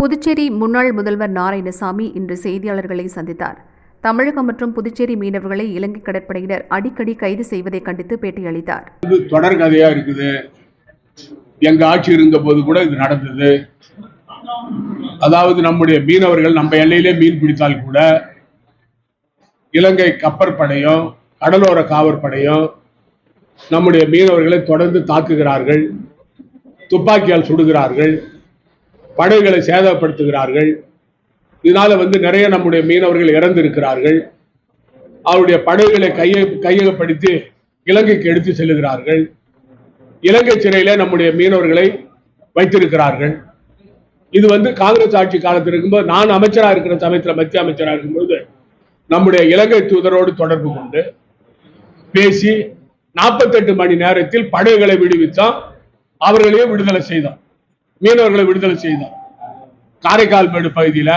புதுச்சேரி முன்னாள் முதல்வர் நாராயணசாமி இன்று செய்தியாளர்களை சந்தித்தார். தமிழகம் மற்றும் புதுச்சேரி மீனவர்களை இலங்கை கடற்படையினர் அடிக்கடி கைது செய்வதை கண்டித்து பேட்டியளித்தார். இது தொடர் கதையா இருக்குது? எங்க ஆட்சி இருந்த போது கூட இது நடந்தது. அதாவது நம்முடைய மீனவர்கள் நம்ம எல்லையிலே மீன் பிடித்தால் கூட இலங்கை கப்பற்படையும் கடலோர காவற்படையும் நம்முடைய மீனவர்களை தொடர்ந்து தாக்குகிறார்கள் துப்பாக்கியால் சுடுகிறார்கள். படகுகளை சேதப்படுத்துகிறார்கள். இதனால வந்து நிறைய நம்முடைய மீனவர்கள் இறந்திருக்கிறார்கள். அவருடைய படகுகளை கைய கையகப்படுத்தி இலங்கைக்கு எடுத்து செல்லுகிறார்கள். இலங்கை சிறையில நம்முடைய மீனவர்களை வைத்திருக்கிறார்கள். இது வந்து காங்கிரஸ் ஆட்சி காலத்தில் இருக்கும்போது நான் அமைச்சராக இருக்கிற சமயத்தில் மத்திய அமைச்சராக இருக்கும்போது நம்முடைய இலங்கை தூதரோடு தொடர்பு கொண்டு பேசி நாற்பத்தெட்டு மணி நேரத்தில் படகுகளை விடுவித்தோம் அவர்களையும் விடுதலை செய்தோம் மீனவர்களை விடுதலை செய்தோம் காரைக்கால் மேடு பகுதியில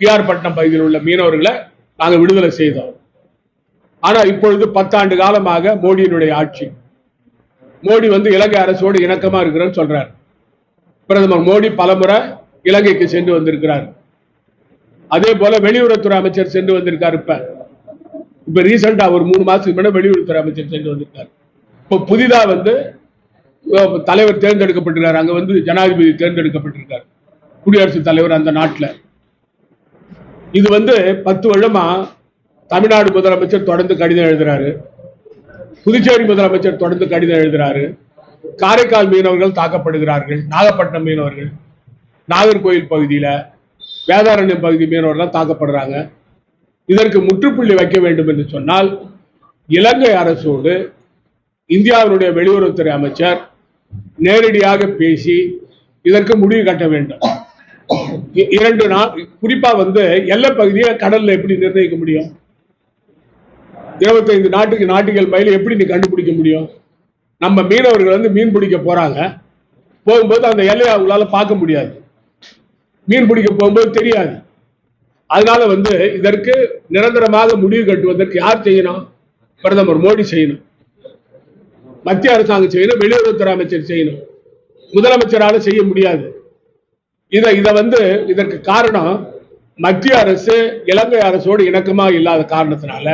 பிஆர் பட்டினம் பகுதியில் உள்ள மீனவர்களை நாங்கள் விடுதலை செய்தோம். ஆனா இப்பொழுது பத்தாண்டு காலமாக மோடியினுடைய ஆட்சி. மோடி வந்து இலங்கை அரசோடு இணக்கமா இருக்கிறேன்னு சொல்றார். பிரதமர் மோடி பலமுறை இலங்கைக்கு சென்று வந்திருக்கிறார். அதே போல வெளியுறவுத்துறை அமைச்சர் சென்று வந்திருக்காரு இப்ப. இப்ப ரீசெண்டா ஒரு மூணு மாசத்துக்கு முன்னாடி வெளியுறவுத்துறை அமைச்சர் சென்று வந்திருக்காரு. இப்போ புதிதா வந்து தலைவர் தேர்ந்தெடுக்கப்பட்டிருக்காரு அங்க வந்து ஜனாதிபதி தேர்ந்தெடுக்கப்பட்டிருக்காரு. குடியரசுத் தலைவர் அந்த நாட்டுல. இது வந்து பத்து வருடமா தமிழ்நாடு முதலமைச்சர் தொடர்ந்து கடிதம் எழுதுறாரு. புதுச்சேரி முதலமைச்சர் தொடர்ந்து கடிதம் எழுதுறாரு. காரைக்கால் மீனவர்கள் தாக்கப்படுகிறார்கள். நாகப்பட்டினம் மீனவர்கள். நாகர்கோயில் பகுதியில வேதாரண்யம் பகுதி மீனவர்கள் தாக்கப்படுறாங்க. இதற்கு முற்றுப்புள்ளி வைக்க வேண்டும் என்று சொன்னால் இலங்கை அரசோடு இந்தியாவினுடைய வெளியுறவுத்துறை அமைச்சர் நேரடியாக பேசி இதற்கு முடிவு கட்ட வேண்டும். இரண்டு நாள் குறிப்பா வந்து எல்லை பகுதியை கடல்ல எப்படி நிர்ணயிக்க முடியும்? இருபத்தைந்து நாட்டுக்கு நாட்டுகள் மயில எப்படி நீ கண்டுபிடிக்க முடியும்? நம்ம மீனவர்கள் வந்து மீன் பிடிக்க போறாங்க. போகும்போது அந்த எல்லையை அவங்களால பார்க்க முடியாது. மீன் பிடிக்க போகும்போது தெரியாது. அதனால வந்து இதற்கு நிரந்தரமாக முடிவு கட்டுவதற்கு யார் செய்யணும்? பிரதமர் மோடி செய்யணும். மத்திய அரசாங்கம் செய்யணும் வெளியுறவுத்துறை அமைச்சர் செய்யணும். முதலமைச்சரால செய்ய முடியாது. இதை இதை வந்து இதற்கு காரணம் மத்திய அரசு இலங்கை அரசோடு இணக்கமா இல்லாத காரணத்தினால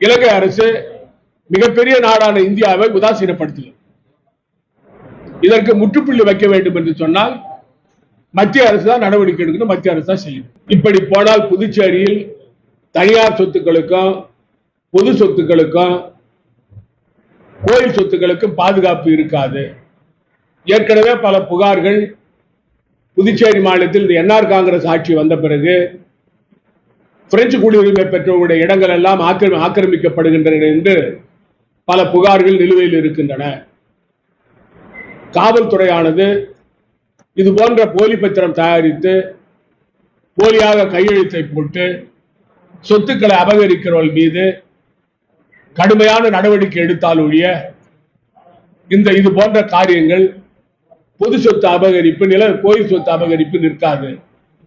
இலங்கை அரசு மிகப்பெரிய நாடான இந்தியாவை உதாசீனப்படுத்தியது இதற்கு முற்றுப்புள்ளி வைக்க வேண்டும் என்று சொன்னால் மத்திய அரசு தான் நடவடிக்கை எடுக்கணும் மத்திய அரசு தான் செய்யணும். இப்படி போனால் புதுச்சேரியில் தனியார் சொத்துக்களுக்கும் பொது சொத்துக்களுக்கும் கோயில் சொத்துக்களுக்கும் பாதுகாப்பு இருக்காது. ஏற்கனவே பல புகார்கள் புதுச்சேரி மாநிலத்தில் இந்த என்ஆர் காங்கிரஸ் ஆட்சி வந்த பிறகு பிரெஞ்சு குடியுரிமை பெற்றவருடைய இடங்கள் எல்லாம் ஆக்கிரமி ஆக்கிரமிக்கப்படுகின்றன என்று பல புகார்கள் நிலுவையில் இருக்கின்றன. காவல்துறையானது இது போன்ற போலி பத்திரம் தயாரித்து போலியாக கையெழுத்தை போட்டு சொத்துக்களை அபகரிக்கிறவர்கள் மீது கடுமையான நடவடிக்கை எடுத்தால் ஒழிய இந்த இது போன்ற காரியங்கள் பொது சொத்து அபகரிப்பு நில கோயில் சொத்து அபகரிப்பு நிற்காது.